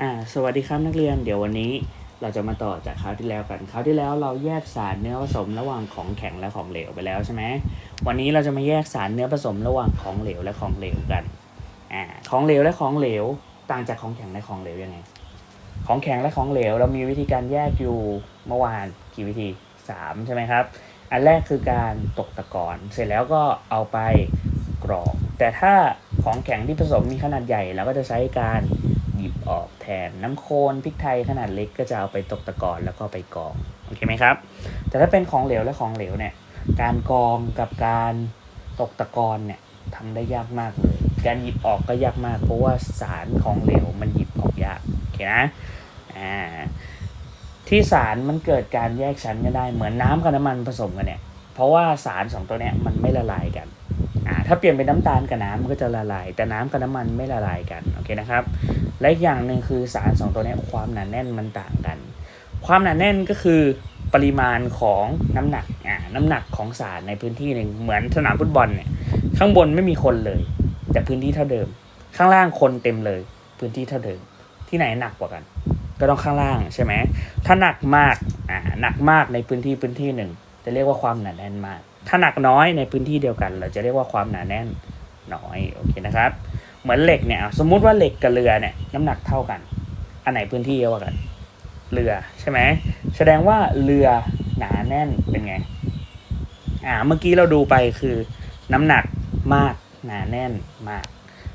อ่าสวัสดีครับนักเรียนเดี๋ยววันนี้เราจะมาต่อจากคราวที่แล้วกันคราวที่แล้วเราแยกสารเนื้อผสมระหว่างของแข็งและของเหลวไปแล้วใช่ไหมวันนี้เราจะมาแยกสารเนื้อผสมระหว่างของเหลวและของเหลวกันอ่าของเหลวและของเหลวต่างจากของแข็งและของเหลวยังไง ของแข็งและของเหลวเรามีวิธีการแยกอยู่เมื่อวานกี่วิธีสามใช่ไหมครับอันแรกคือการตกตะกอนเสร็จแล้วก็เอาไปกรองแต่ถ้าของแข็งที่ผสมมีขนาดใหญ่เราก็จะใช้การ หยิบออกแทนน้ำโคลนพริกไทยขนาดเล็กก็จะเอาไปตกตะกอนแล้วก็ไปกองโอเคไหมครับ แต่ถ้าเป็นของเหลวและของเหลวเนี่ย การกองกับการตกตะกอนเนี่ยทำได้ยากมากเลย การหยิบออกก็ยากมาก เพราะว่าสารของเหลวมันหยิบออกยากโอเคนะอ่าที่สารมันเกิดการแยกชั้นกันได้เหมือนน้ำกับน้ำมันผสมกันเนี่ย เพราะว่าสารสองตัวเนี้ยมันไม่ละลายกัน ถ้าเปลี่ยนเป็นน้ำตาลกับน้ำมันก็จะละลาย แต่น้ำกับน้ำมันไม่ละลายกันโอเคนะครับ และอีกอย่างหนึ่งคือสารสองตัวนี้ความหนาแน่นมันต่างกัน ความหนาแน่นก็คือปริมาณของน้ำหนักอ่าน้ำหนักของสารในพื้นที่หนึ่งเหมือนสนามฟุตบอลเนี่ยข้างบนไม่มีคนเลย แต่พื้นที่เท่าเดิม ข้างล่างคนเต็มเลย พื้นที่เท่าเดิม ที่ไหนหนักกว่ากัน ก็ต้องข้างล่างใช่ไหมถ้าหนักมากอ่าหนักมากในพื้นที่พื้นที่หนึ่งจะเรียกว่าความหนาแน่นมาก ถ้าหนักน้อยในพื้นที่เดียวกัน เราจะเรียกว่าความหนาแน่นน้อยโอเคนะครับ เหมือนเหล็กเนี่ยสมมุติว่าเหล็กกับเรือเนี่ยน้ำหนักเท่ากัน อันไหนพื้นที่เยอะกว่ากันเรือใช่ไหมแสดงว่าเรือหนาแน่นเป็นไงอ่าเมื่อกี้เราดูไปคือน้ำหนักมากหนาแน่นมาก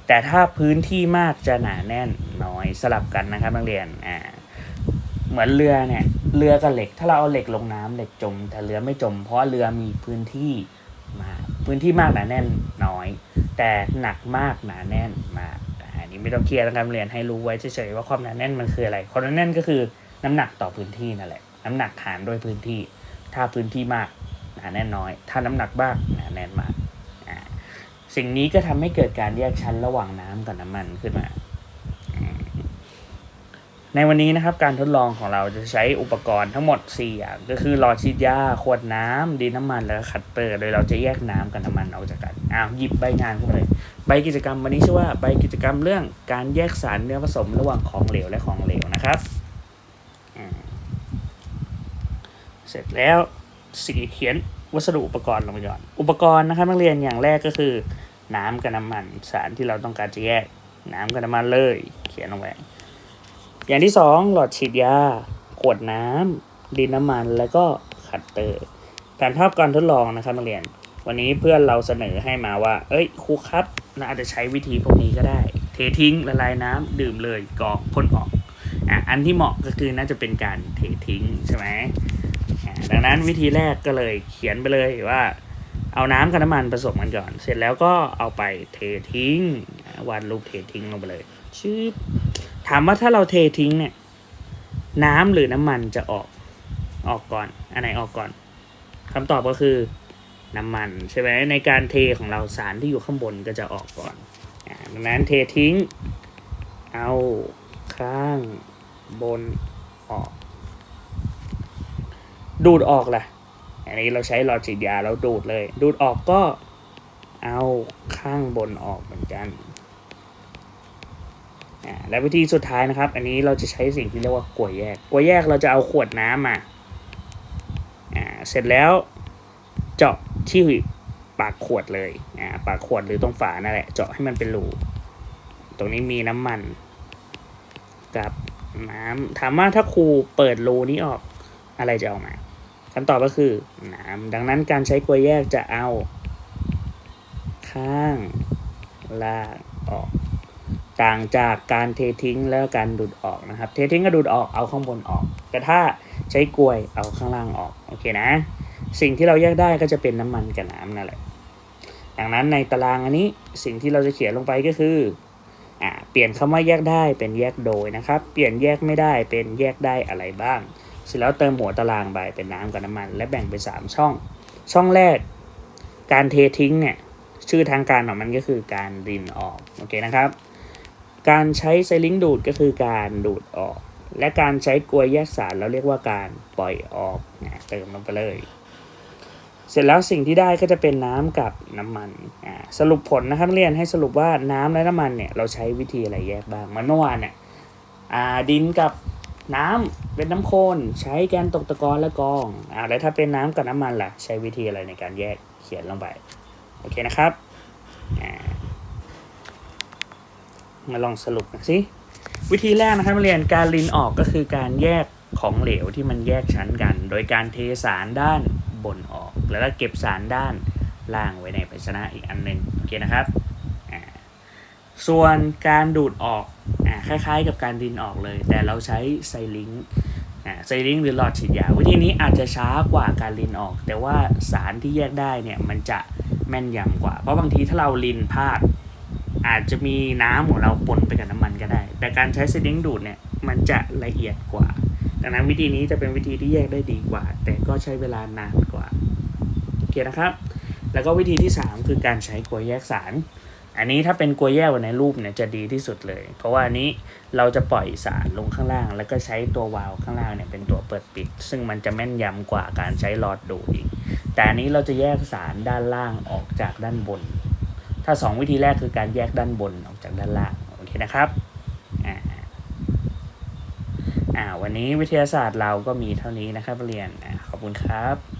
แต่ถ้าพื้นที่มากจะหนาแน่นน้อยสลับกันนะครับนักเรียนอ่าเหมือนเรือเนี่ย เรือกับเหล็ก ถ้าเราเอาเหล็กลงน้ำเหล็กจม แต่เรือไม่จม เพราะเรือมีพื้นที่มากพื้นที่มากหนาแน่นน้อย แต่หนักมากหนาแน่นมากอันนี้ไม่ต้องเครียดนะครับเรียนให้รู้ไว้เฉยๆว่าความหนาแน่นมันคืออะไรความหนาแน่นก็คือน้ำหนักต่อพื้นที่นั่นแหละ น้ำหนักหารด้วยพื้นที่ ถ้าพื้นที่มากหนาแน่นน้อย ถ้าน้ำหนักมากหนาแน่นมากสิ่งนี้ก็ทำให้เกิดการแยกชั้นระหว่างน้ำกับน้ำมันขึ้นมา ในวันนี้นะครับการทดลองของเราจะใช้อุปกรณ์ทั้งหมด 4 อย่าง ก็คือหลอดฉีดยาขวดน้ำดินน้ำมันแล้วก็คัตเตอร์ โดยเราจะแยกน้ำกับน้ำมันออกจากกันอ้าวหยิบใบงานขึ้นมาเลยใบกิจกรรมวันนี้ชื่อว่าใบกิจกรรมเรื่องการแยกสารเนื้อผสมระหว่างของเหลวและของเหลวนะครับเสร็จแล้วสีเขียนวัสดุอุปกรณ์ลงไปก่อน อุปกรณ์นะครับนักเรียนอย่างแรกก็คือ น้ำกับน้ำมันสารที่เราต้องการจะแยกน้ำกับน้ำมันเลย เขียนลงไป อย่างที่สองหลอดฉีดยา ขวดน้ำดินน้ำมัน แล้วก็คัตเตอร์การภาพการทดลองนะครับนักเรียน วันนี้เพื่อนเราเสนอให้มาว่า เอ้ยครูครับน่าจะใช้วิธีพวกนี้ก็ได้ เททิ้งละลายน้ำดื่มเลยกรองพ่นออกอะอันที่เหมาะก็คือน่าจะเป็นการเททิ้งใช่ไหมดังนั้นวิธีแรกก็เลยเขียนไปเลยว่า เอาน้ำกับน้ำมันผสมกันก่อน เสร็จแล้วก็เอาไปเททิ้งวาดรูปเททิ้งลงไปเลยชืบ ถามว่าถ้าเราเททิ้งเนี่ย น้ำหรือน้ำมันจะออกออกก่อน อันไหนออกก่อนคำตอบก็คือน้ำมันใช่ไหมในการเทของเราสารที่อยู่ข้างบนก็จะออกก่อนดังนั้นเททิ้ง เอาข้างบนออก ดูดออกล่ะ อันนี้เราใช้หลอดฉีดยาแล้วดูดเลย ดูดออกก็เอาข้างบนออกเหมือนกัน และวิธีสุดท้ายนะครับ อันนี้เราจะใช้สิ่งที่เรียกว่ากลวยแยกกลวยแยกเราจะเอาขวดน้ำมาอ่าเสร็จแล้วเจาะที่ปากขวดเลยอ่าปากขวดหรือตรงฝานั่นแหละ เจาะให้มันเป็นรูตรงนี้มีน้ำมัน กับน้ำถามว่าถ้าครูเปิดรูนี้ออกอะไรจะออกมาคำตอบก็คือน้ำดังนั้นการใช้กลวยแยกจะเอา ข้างล่าง ต่างจากการเททิ้งแล้วการดูดออกนะครับ เททิ้งก็ดูดออกเอาข้างบนออก แต่ถ้าใช้กลวยเอาข้างล่างออกโอเคนะ สิ่งที่เราแยกได้ก็จะเป็นน้ำมันกับน้ำนั่นแหละดังนั้นในตารางอันนี้สิ่งที่เราจะเขียนลงไปก็คืออ่าเปลี่ยนคำว่าแยกได้เป็นแยกโดยนะครับ เปลี่ยนแยกไม่ได้เป็นแยกได้อะไรบ้าง เสร็จแล้วเติมหัวตารางไปเป็นน้ำกับน้ำมัน และแบ่งเป็นสามช่อง ช่องแรก การเททิ้งเนี่ยชื่อทางการของมันก็คือการรินออกโอเคนะครับ การใช้ไซลิงดูดก็คือการดูดออก และการใช้กลวยแยกสารเราเรียกว่าการปล่อยออกนะเติมลงไปเลย เสร็จแล้วสิ่งที่ได้ก็จะเป็นน้ำกับน้ำมันอ่าสรุปผลนะครับเรียนให้สรุปว่าน้ำและน้ำมันเนี่ยเราใช้วิธีอะไรแยกบ้างเหมือนเมื่อวานเนี่ยอ่าดินกับน้ำเป็นน้ำโคลนใช้แกนตกตะกอนและกองอ่าแล้วถ้าเป็นน้ำกับน้ำมันล่ะ ใช้วิธีอะไรในการแยกเขียนลงไป โอเคนะครับอ่า มาลองสรุปกันสิวิธีแรกนะครับเรียนการลินออกก็คือการแยกของเหลวที่มันแยกชั้นกัน โดยการเทสารด้านบนออก แล้วก็เก็บสารด้านล่างไว้ในภาชนะอีกอันหนึ่งโอเคนะครับส่วนการดูดออกอคล้ายๆ กับการดินออกเลย แต่เราใช้ไซลิงไซลิงหรือหลอดฉีดยาวิธีนี้อาจจะช้ากว่าการลินออก แต่ว่าสารที่แยกได้เนี่ยมันจะแม่นยำกว่า เพราะบางทีถ้าเราลินพลาด อาจจะมีน้ำของเราปนไปกับน้ำมันก็ได้ แต่การใช้สลิงดูดเนี่ยมันจะละเอียดกว่า ดังนั้นวิธีนี้จะเป็นวิธีที่แยกได้ดีกว่า แต่ก็ใช้เวลานานกว่าโอเคนะครับ แล้วก็วิธีที่ 3 คือการใช้กลวยแยกสาร อันนี้ถ้าเป็นกลวยแยกในรูปเนี่ยจะดีที่สุดเลย เพราะว่าอันนี้เราจะปล่อยสารลงข้างล่าง แล้วก็ใช้ตัววาล์วข้างล่างเนี่ยเป็นตัวเปิดปิด ซึ่งมันจะแม่นยำกว่าการใช้หลอดดูดอีกแต่อันนี้เราจะแยกสารด้านล่างออกจากด้านบน ถ้า 2 วิธีแรกคือการแยกด้านบนออกจากด้านล่างโอเคนะครับอ่าอ่าวันนี้วิทยาศาสตร์เราก็มีเท่านี้นะครับเรียนอ่าขอบคุณครับ